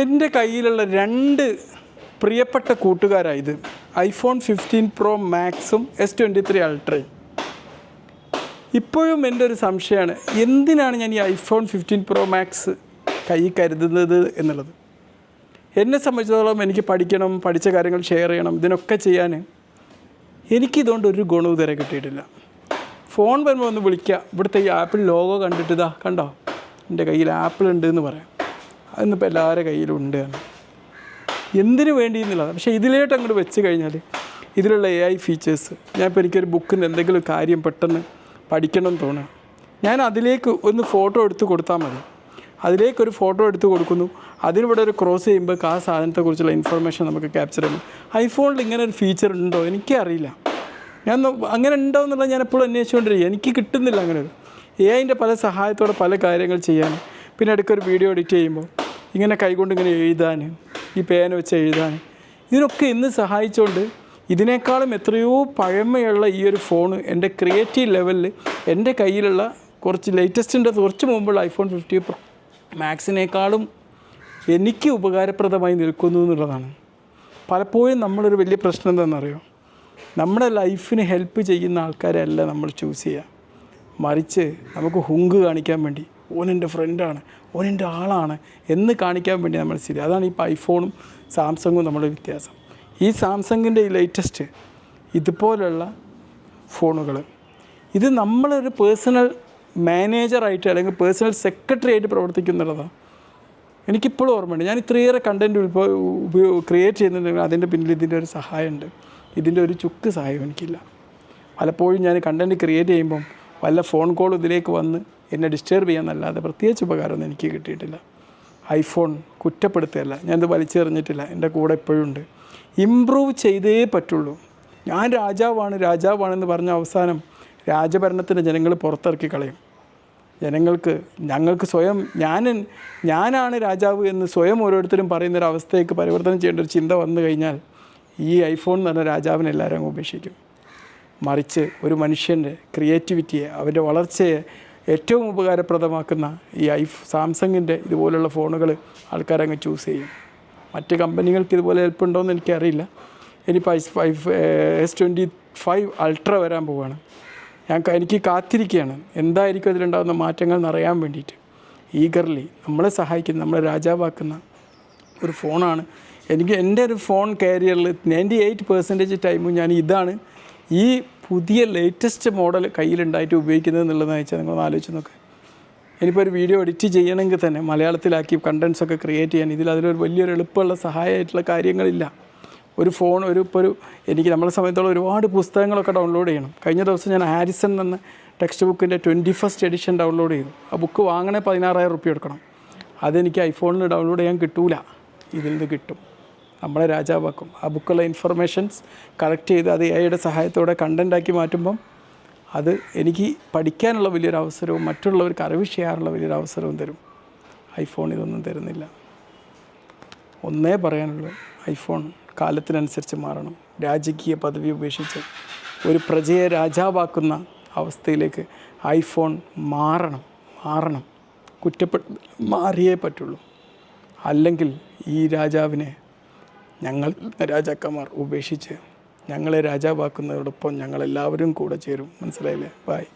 എന്റെ കയ്യിലുള്ള രണ്ട് പ്രിയപ്പെട്ട കൂട്ടുകാരായത് ഐഫോൺ ഫിഫ്റ്റീൻ പ്രോ മാക്സും എസ് ട്വന്റി ത്രീ അൾട്രയും. ഇപ്പോഴും എന്റെ ഒരു സംശയമാണ് എന്തിനാണ് ഞാൻ ഈ ഐഫോൺ ഫിഫ്റ്റീൻ പ്രോ മാക്സ് കൈ കരുതുന്നത് എന്നുള്ളത്? എന്നെ സംബന്ധിച്ചിടത്തോളം എനിക്ക് പഠിക്കണം പഠിച്ച കാര്യങ്ങൾ ഷെയർ ചെയ്യണം ഇതിനൊക്കെ ചെയ്യാൻ എനിക്കിതുകൊണ്ട് ഒരു ഗുണവും ഇതുവരെ കിട്ടിയിട്ടില്ല. ഫോൺ വരുമ്പോൾ ഒന്ന് വിളിക്കുക ഇവിടുത്തെ ഈ ആപ്പിൾ ലോഗോ കണ്ടിട്ട് ഇതാ കണ്ടോ? എന്റെ കയ്യിൽ ആപ്പിൾ ഉണ്ട് എന്ന് പറയാം. അതിന്നിപ്പോൾ എല്ലാവരുടെ കയ്യിലും ഉണ്ട്. എന്തിനു വേണ്ടി എന്നുള്ളത് പക്ഷേ ഇതിലേട്ട് അങ്ങോട്ട് വെച്ച് കഴിഞ്ഞാൽ ഇതിലുള്ള എ ഐ ഫീച്ചേഴ്സ് ഞാനിപ്പോൾ എനിക്കൊരു ബുക്കിന് എന്തെങ്കിലും കാര്യം പെട്ടെന്ന് പഠിക്കണം എന്ന് തോന്നുക ഞാൻ അതിലേക്ക് ഒന്ന് ഫോട്ടോ എടുത്ത് കൊടുത്താൽ മതി. അതിലേക്കൊരു ഫോട്ടോ എടുത്ത് കൊടുക്കുന്നു. അതിനിവിടെ ഒരു ക്രോസ് ചെയ്യുമ്പോൾ ആ സാധനത്തെക്കുറിച്ചുള്ള ഇൻഫർമേഷൻ നമുക്ക് ക്യാപ്ചർ ചെയ്യണം ഐഫോണിൽ ഇങ്ങനെ ഒരു ഫീച്ചർ ഉണ്ടോ? എനിക്കറിയില്ല ഞാൻ അങ്ങനെ ഉണ്ടോ എന്നുള്ളത് ഞാൻ എപ്പോഴും അന്വേഷിച്ചുകൊണ്ടിരിക്കും. എനിക്ക് കിട്ടുന്നില്ല അങ്ങനെ ഒരു എ ഐന്റെ പല സഹായത്തോടെ പല കാര്യങ്ങൾ ചെയ്യാൻ. പിന്നെ അടുക്കൊരു വീഡിയോ എഡിറ്റ് ചെയ്യുമ്പോൾ ഇങ്ങനെ കൈകൊണ്ട് ഇങ്ങനെ എഴുതാൻ ഈ പേന വെച്ച് എഴുതാൻ. ഇതിനൊക്കെ ഇന്ന് സഹായിച്ചുകൊണ്ട് ഇതിനേക്കാളും എത്രയോ പഴമയുള്ള ഈ ഒരു ഫോൺ എന്റെ ക്രിയേറ്റീവ് ലെവലിൽ എന്റെ കയ്യിലുള്ള കുറച്ച് ലേറ്റസ്റ്റിന്റെ കുറച്ച് മുമ്പുള്ള ഐഫോൺ ഫിഫ്റ്റി മാക്സിനേക്കാളും എനിക്ക് ഉപകാരപ്രദമായി നിൽക്കുന്നു എന്നുള്ളതാണ്. പലപ്പോഴും നമ്മളൊരു വലിയ പ്രശ്നം എന്താണെന്നറിയോ? നമ്മുടെ ലൈഫിന് ഹെൽപ്പ് ചെയ്യുന്ന ആൾക്കാരെയല്ല നമ്മൾ ചൂസ് ചെയ്യുക. മറിച്ച് നമുക്ക് ഹുങ്ക് കാണിക്കാൻ വേണ്ടി. ഓനെന്റെ ഫ്രണ്ടാണ് ഓനെന്റെ ആളാണ് എന്ന് കാണിക്കാൻ വേണ്ടി നമ്മൾ ശരി അതാണ് ഇപ്പോൾ ഐഫോണും സാംസങ്ങും നമ്മുടെ വ്യത്യാസം. ഈ സാംസങ്ങിന്റെ ലേറ്റസ്റ്റ് ഇതുപോലുള്ള ഫോണുകൾ ഇത് നമ്മളൊരു പേഴ്സണൽ മാനേജറായിട്ട് അല്ലെങ്കിൽ പേഴ്സണൽ സെക്രട്ടറി ആയിട്ട് പ്രവർത്തിക്കുന്നുള്ളതാണ് എനിക്കിപ്പോഴും ഓർമ്മയുണ്ട്. ഞാൻ ഇത്രയേറെ കണ്ടന്റ് ഉപയോഗ ക്രിയേറ്റ് ചെയ്യുന്നുണ്ടെങ്കിൽ അതിന്റെ പിന്നിൽ ഇതിന്റെ ഒരു സഹായമുണ്ട്. ഇതിന്റെ ഒരു ചുക്ക് സഹായം എനിക്കില്ല. പലപ്പോഴും ഞാൻ കണ്ടന്റ് ക്രിയേറ്റ് ചെയ്യുമ്പം വല്ല ഫോൺ കോൾ ഇതിലേക്ക് വന്ന് എന്നെ ഡിസ്റ്റർബ് ചെയ്യാന്നല്ലാതെ പ്രത്യേകിച്ച് ഉപകാരമൊന്നും എനിക്ക് കിട്ടിയിട്ടില്ല. ഐഫോൺ കുറ്റപ്പെടുത്തുകയല്ല. ഞാനത് വലിച്ചെറിഞ്ഞിട്ടില്ല എന്റെ കൂടെ ഇപ്പോഴും ഉണ്ട്. ഇമ്പ്രൂവ് ചെയ്തേ പറ്റുള്ളൂ. ഞാൻ രാജാവാണ്. രാജാവാണെന്ന് പറഞ്ഞ അവസാനം രാജഭരണത്തിന്റെ ജനങ്ങൾ പുറത്തിറക്കി കളയും. ജനങ്ങൾക്ക് ഞങ്ങൾക്ക് സ്വയം ഞാൻ ഞാനാണ് രാജാവ് എന്ന് സ്വയം ഓരോരുത്തരും പറയുന്ന ഒരു അവസ്ഥയ്ക്ക് പരിവർത്തനം ചെയ്യേണ്ട ഒരു ചിന്ത വന്നു കഴിഞ്ഞാൽ ഈ ഐഫോൺ എന്ന് പറഞ്ഞ രാജാവിനെ എല്ലാവരും ഉപേക്ഷിക്കും. മറിച്ച് ഒരു മനുഷ്യന്റെ ക്രിയേറ്റിവിറ്റിയെ അവന്റെ വളർച്ചയെ ഏറ്റവും ഉപകാരപ്രദമാക്കുന്ന ഈ ഐ സാംസങ്ങിന്റെ ഇതുപോലുള്ള ഫോണുകൾ ആൾക്കാരങ്ങ് ചൂസ് ചെയ്യും. മറ്റ് കമ്പനികൾക്ക് ഇതുപോലെ ഹെൽപ്പ് ഉണ്ടോ എന്ന് എനിക്കറിയില്ല ഇനിയിപ്പോൾ ഐസ് ഫൈവ് എസ് ട്വന്റി ഫൈവ് അൾട്ര വരാൻ പോവുകയാണ് ഞാൻ എനിക്ക് കാത്തിരിക്കുകയാണ് എന്തായിരിക്കും അതിലുണ്ടാകുന്ന മാറ്റങ്ങൾ എന്നറിയാൻ വേണ്ടിയിട്ട്. ഈഗർലി നമ്മളെ സഹായിക്കുന്ന നമ്മളെ രാജാവാക്കുന്ന ഒരു ഫോണാണ്. എനിക്ക് എന്റെ ഒരു ഫോൺ കാരിയറിൽ നയന്റി എയ്റ്റ് പെർസെന്റേജ് ടൈമും ഞാൻ ഇതാണ്. ഈ പുതിയ ലേറ്റസ്റ്റ് മോഡൽ കയ്യിലുണ്ടായിട്ട് ഉപയോഗിക്കുന്നത് എന്നുള്ളതെന്ന് വെച്ചാൽ നിങ്ങളൊന്ന് ആലോചിച്ച് നോക്കുക ഇനിയിപ്പോൾ ഒരു വീഡിയോ എഡിറ്റ് ചെയ്യണമെങ്കിൽ തന്നെ മലയാളത്തിലാക്കി കണ്ടൻസ് ഒക്കെ ക്രിയേറ്റ് ചെയ്യാൻ ഇതിൽ അതിലൊരു വലിയൊരു എളുപ്പമുള്ള സഹായമായിട്ടുള്ള കാര്യങ്ങളില്ല. ഒരു ഫോൺ ഒരു ഇപ്പോൾ ഒരു എനിക്ക് നമ്മളെ സമയത്തോളം ഒരുപാട് പുസ്തകങ്ങളൊക്കെ ഡൗൺലോഡ് ചെയ്യണം. കഴിഞ്ഞ ദിവസം ഞാൻ ഹാരിസൺ എന്ന ടെക്സ്റ്റ് ബുക്കിന്റെ ട്വന്റി ഫസ്റ്റ് എഡിഷൻ ഡൗൺലോഡ് ചെയ്തു. ആ ബുക്ക് വാങ്ങണേ പതിനാറായിരം റുപ്യ എടുക്കണം. അതെനിക്ക് ഐഫോണിൽ ഡൗൺലോഡ് ചെയ്യാൻ കിട്ടൂല. ഇതിൽ നിന്ന് കിട്ടും. നമ്മളെ രാജാവാക്കും. ആ ബുക്കുള്ള ഇൻഫർമേഷൻസ് കളക്ട് ചെയ്ത് അത് എയുടെ സഹായത്തോടെ കണ്ടന്റാക്കി മാറ്റുമ്പം അത് എനിക്ക് പഠിക്കാനുള്ള വലിയൊരു അവസരവും മറ്റുള്ളവർക്ക് അറിവ് ചെയ്യാനുള്ള വലിയൊരു അവസരവും തരും. ഐഫോൺ ഇതൊന്നും തരുന്നില്ല. ഒന്നേ പറയാനുള്ളൂ ഐഫോൺ കാലത്തിനനുസരിച്ച് മാറണം. രാജകീയ പദവി ഉപേക്ഷിച്ച് ഒരു പ്രജയെ രാജാവാക്കുന്ന അവസ്ഥയിലേക്ക് ഐഫോൺ മാറണം മാറണം. കുറ്റപ്പെട്ട് മാറിയേ പറ്റുള്ളൂ. അല്ലെങ്കിൽ ഈ രാജാവിനെ ഞങ്ങൾ രാജാക്കന്മാർ ഉപേക്ഷിച്ച് ഞങ്ങളെ രാജാവാക്കുന്നതോടൊപ്പം ഞങ്ങളെല്ലാവരും കൂടെ ചേരും. മനസ്സിലായില്ലേ? ബായ്